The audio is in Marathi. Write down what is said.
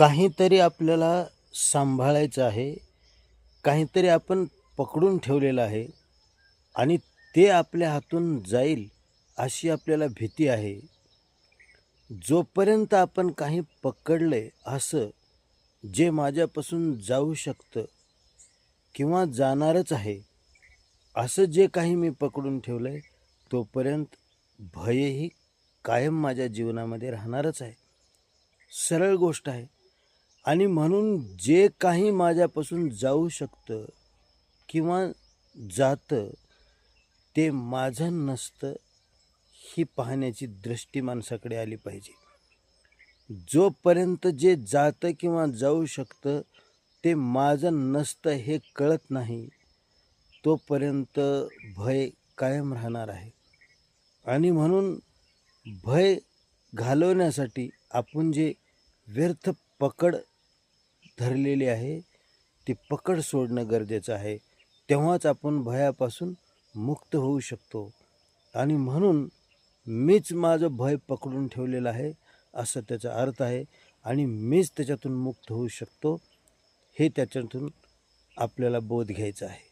काहीतरी आपल्याला सांभाळायचं आहे काहीतरी आपण पकडून ठेवलेलं आहे आणि ते आपल्या हातून जाईल अशी आपल्याला भीती आहे. जोपर्यंत आपण काही पकडले असं जे माझ्यापासून जाऊ शकतं किंवा जाणारच आहे असं जे काही मी पकडून ठेवलं आहे तोपर्यंत भयही कायम माझ्या जीवनामध्ये राहणारच आहे. सरळ गोष्ट आहे. आणि म्हणून जे काही माझ्यापासून जाऊ शकतं किंवा जातं ते माझं नसतं ही पाहण्याची दृष्टी माणसाकडे आली पाहिजे. जोपर्यंत जे जातं किंवा जाऊ शकतं ते माझं नसतं हे कळत नाही तोपर्यंत भय कायम राहणार आहे. आणि म्हणून भय घालवण्यासाठी आपण जे व्यर्थ पकड धरलेली आहे ती पकड सोडणं गरजेचं आहे. तेव्हाच आपण भयापासून मुक्त होऊ शकतो. आणि म्हणून मीच माझं भय पकडून ठेवलेलं आहे असं त्याचा अर्थ आहे. आणि मीच त्याच्यातून मुक्त होऊ शकतो हे त्याच्यातून आपल्याला बोध घ्यायचा आहे.